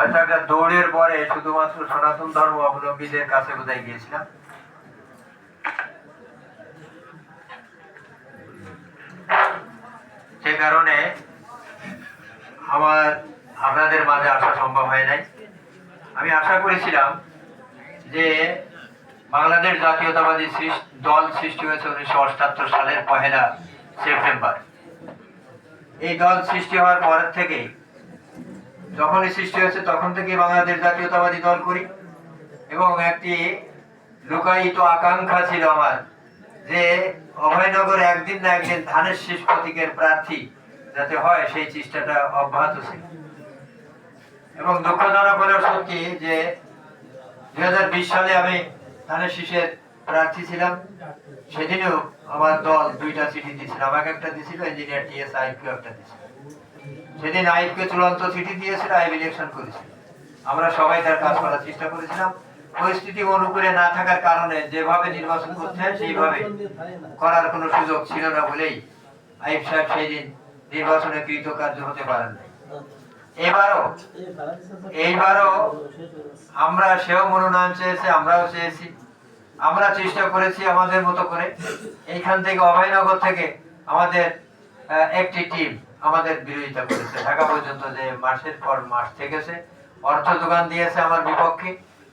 হয়তো একটা দৌড়ের পরে শুধুমাত্র সনাতন ধর্ম অবলম্বীদের কাছে বোধহয় গিয়েছিলাম? সে কারণে আমার, আপনাদের মাঝে আসা সম্ভব হয় নাই। আমি আশা করেছিলাম যে বাংলাদেশ জাতীয়তাবাদী দল সৃষ্টি হয়েছে উনিশশো অষ্টাত্তর সালের পহেলা সেপ্টেম্বর। এই দল সৃষ্টি হওয়ার পরের থেকে যখনই সৃষ্টি হয়েছে, তখন থেকে বাংলাদেশ জাতীয়তাবাদী দল করি। এবং একটি লুকায়িত আকাঙ্ক্ষা ছিল আমার যে অভয়নগরে একদিন না একদিন ধানের শীষ প্রতীকের প্রার্থী যাতে হয়, সেই চেষ্টাটা অব্যাহত ছিল। এবং দুঃখজনক হলেও সত্যি যে দুই হাজার বিশ সালে আমি ধানের শীষের প্রার্থী ছিলাম। সেদিনও আমার দল দুইটা চিঠি দিয়েছিল আমাকে একটা দিয়েছিল ইঞ্জিনিয়ার টিএস আইপিও একটা দিয়েছিল সেদিন আইপকে চূড়ান্ত চিঠি দিয়েছিল আইব ইলেকশন করেছিল। আমরা সবাই তার কাজ করার চেষ্টা করেছিলাম। পরিস্থিতি অনুকূলে না থাকার কারণে যেভাবে নির্বাচন হয় সেইভাবে করার কোনো সুযোগ ছিল না বলেই আইব সাহেব সেই দিন নির্বাচনে কৃতকার্য হতে পারেন এবারও, এইবারও আমরা সেও মনোনয়ন চেয়েছে, আমরাও চেয়েছি। আমরা চেষ্টা করেছি আমাদের মতো করে। এইখান থেকে অভয়নগর থেকে আমাদের একটি টিম আমাদের বিরোধিতা করেছে। ঢাকা পর্যন্ত যে মাসের পর মাস থেকেছে, অর্থ যোগান দিয়েছে আমার বিপক্ষে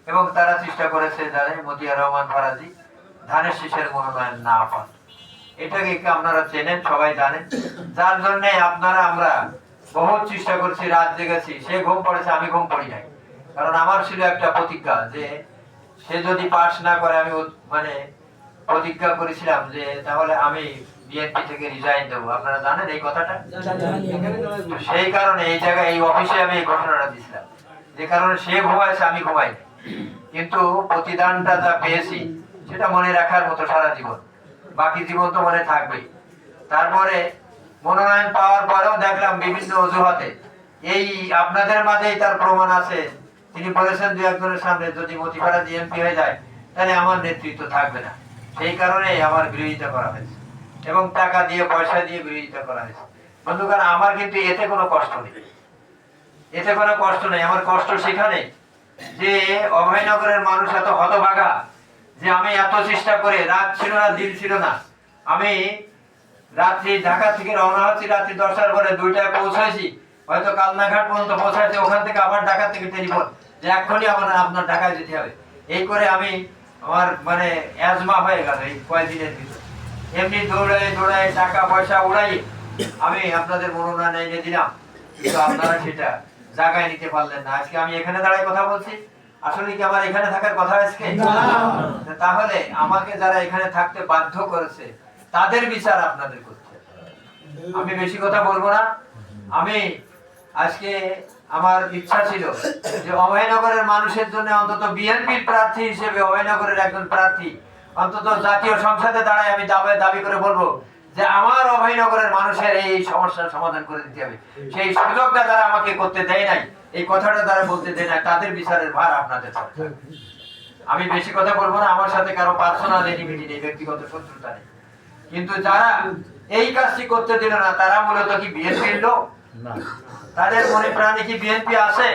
এবং তারা চেষ্টা করেছে জানে মতিয়া রহমান ফরাজি ধানের শীষের মনোনয়ন না পান। এটাকে আপনারা চেনেন? সবাই জানেন। যার জন্য আপনারা, আমরা বহুত চেষ্টা করছি, রাত জেগেছি, সে ঘুম পড়েছে, আমি ঘুম পড়ি নাই। কারণ আমার ছিল একটা প্রতিজ্ঞা যে সে যদি পাস না করে, আমি মানে প্রতিজ্ঞা করেছিলাম যে তাহলে আমি বিএনপি থেকে রিজাইন দেবো। আপনারা জানেন এই কথাটা? সেই কারণে এই জায়গায়, এই অফিসে আমি এই যে কারণে সে ঘুমাইছে, আমি ঘুমাই কিন্তু প্রতিদানটা যা পেয়েছি, সেটা মনে রাখার মতো সারা জীবন। বাকি জীবন তো মনে থাকবেই। তারপরে মনোনয়ন পাওয়ার পরেও দেখলাম বিভিন্ন অজুহাতে, এই আপনাদের মাঝেই তার প্রমাণ আছে। তিনি বলেছেন দু একজনের সামনে যদি মতিপাড়া জিএমপি হয়ে যায়, তাহলে আমার নেতৃত্ব থাকবে না। সেই কারণে আমার বিরোধিতা করা হয়েছে। এবং টাকা দিয়ে, পয়সা দিয়ে বিরোধিতা করা হয়েছে। বন্ধুগণ, আমার কিন্তু এতে কোনো কষ্ট নেই। এতে কোনো কষ্ট নেই। আমার কষ্ট সেখানে যে অভয়নগরের মানুষ এত হতভাগা যে আমি এত চেষ্টা করে, রাত ছিল না, দিন ছিল না, আমি রাত্রি ঢাকা থেকে রওনা হচ্ছি, রাত্রি দশটার পরে দুইটায় পৌঁছাইছি। হয়তো কালনাঘাট পর্যন্ত পৌঁছাইছে ওখান থেকে আবার ঢাকা থেকে টেলিফোন। যে এক্ষুনি আমার আপনার ঢাকায় যেতে হবে। এই করে আমি আমার মানে অ্যাজমা হয়ে গেল এই কয়েকদিনের ভিতর। এমনি দৌড়াই দৌড়াই টাকা পয়সা উড়াই আমি আপনাদের মনোনয়ন এনে দিলাম। কিন্তু আপনারা সেটা জায়গায় নিতে পারলেন না। আজকে আমি এখানে দাঁড়ায় কথা বলছি। আসলে কি আমার এখানে থাকার কথা আজকে? তাহলে আমাকে যারা এখানে থাকতে বাধ্য করেছে তাদের বিচার আপনাদের করতে আমি বেশি কথা বলব না। আমি আজকে আমার ইচ্ছা ছিল যে অভয়নগরের মানুষের জন্য অন্তত বিএনপির প্রার্থী হিসেবে অভয়নগরের একজন প্রার্থী, অন্তত জাতীয় সংসদে দাঁড়ায় আমি দাবি দাবি করে বলব যে আমার অভয়নগরের মানুষের এই সমস্যার সমাধান করে দিতে হবে। সেই সুযোগটা তারা আমাকে করতে দেয় নাই, এই কথাটা তারা বলতে দেয় না তাদের বিচারের ভার আপনাদের আমি বেশি কথা বলব না, আমার সাথে কারও পার্সোনাল এনিমিটি নেই, ব্যক্তিগত শত্রুতা নেই। কিন্তু যারা এই কাজটি করতে দিল না, তারা মূলত কি বিএনপির লোক? তাদের মনে প্রাণে কি বিএনপি আছে?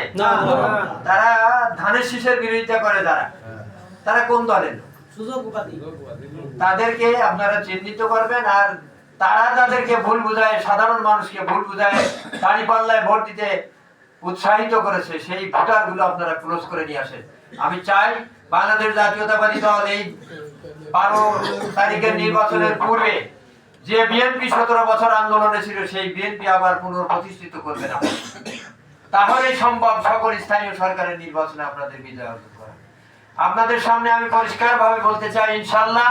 তারা ধানের শীষের বিরোধিতা করে যারা তারা কোন দলের? তাদেরকে আপনারা চিহ্নিত করবেন আর তারা যাদেরকে ভুল বুঝায় সাধারণ মানুষকে ভুল বুঝায় দাড়ি পাল্লায় ভোট দিতে উৎসাহিত করেছে। সেই ভোটারগুলো আপনারা ক্লোজ করে নিয়ে আসেন। আমি চাই বাংলাদেশ জাতীয়তাবাদী দল এই বারো তারিখের নির্বাচনের পূর্বে যে বিএনপি সতেরো বছর আন্দোলনে ছিল, সেই বিএনপি আবার পুনঃপ্রতিষ্ঠিত করবে না। তাহলে সম্ভব সকল স্থানীয় সরকারের নির্বাচনে আপনাদের বিজয় অর্জন করা। আপনাদের সামনে আমি পরিষ্কার ভাবে বলতে চাই ইনশাল্লাহ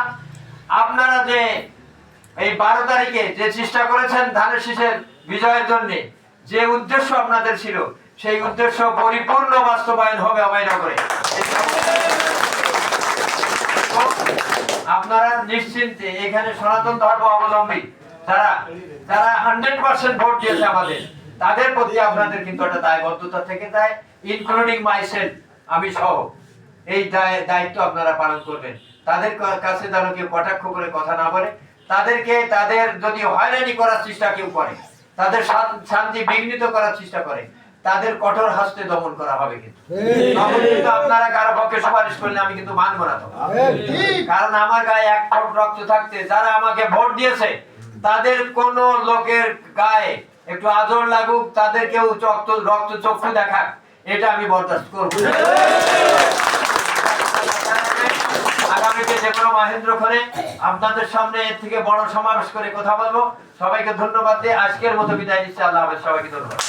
আপনারা যে এই বারো তারিখে যে চেষ্টা করেছেন ধানের শীষের বিজয়ের জন্য, যে উদ্দেশ্য আপনাদের ছিল, সেই উদ্দেশ্য পরিপূর্ণ বাস্তবায়ন হবে অভয়নগরে। আপনারা নিশ্চিন্তে এখানে সনাতন ধর্ম অবলম্বী, যারা যারা হান্ড্রেড পার্সেন্ট ভোট দিয়েছে আমাদের, তাদের প্রতি আপনাদের কিন্তু একটা দায়বদ্ধতা থেকে যায় ইনক্লুডিং মাইসেলফ আমি সহ। এই দায়- দায়িত্ব আপনারা পালন করবেন। তাদের কাছে যেন কেউ কটাক্ষ করে কথা না বলে, তাদেরকে, তাদের যদি হয়রানি করার চেষ্টা কেউ করে, তাদের শান্তি বিঘ্নিত করার চেষ্টা করে তাদের কঠোর হস্তে দমন করা হবে কিন্তু। তখন কিন্তু আপনারা কারও পক্ষে সুপারিশ করলে আমি কিন্তু মানবো না কারণ আমার গায়ে এক ফোট রক্ত থাকতে যারা আমাকে ভোট দিয়েছে তাদের কোন লোকের গায়ে একটু আদর লাগুক তাদের কেউ রক্ত রক্ত চক্ষু দেখাক এটা আমি বরদাস্ত করব। আগামীতে যে কোনো মাহেন্দ্র করে আপনাদের সামনে এর থেকে বড় সমাবেশ করে কথা বলব। সবাইকে ধন্যবাদ দিয়ে আজকের মতো বিদায় নিচ্ছি। আল্লাহ হাফেজ। সবাইকে ধন্যবাদ।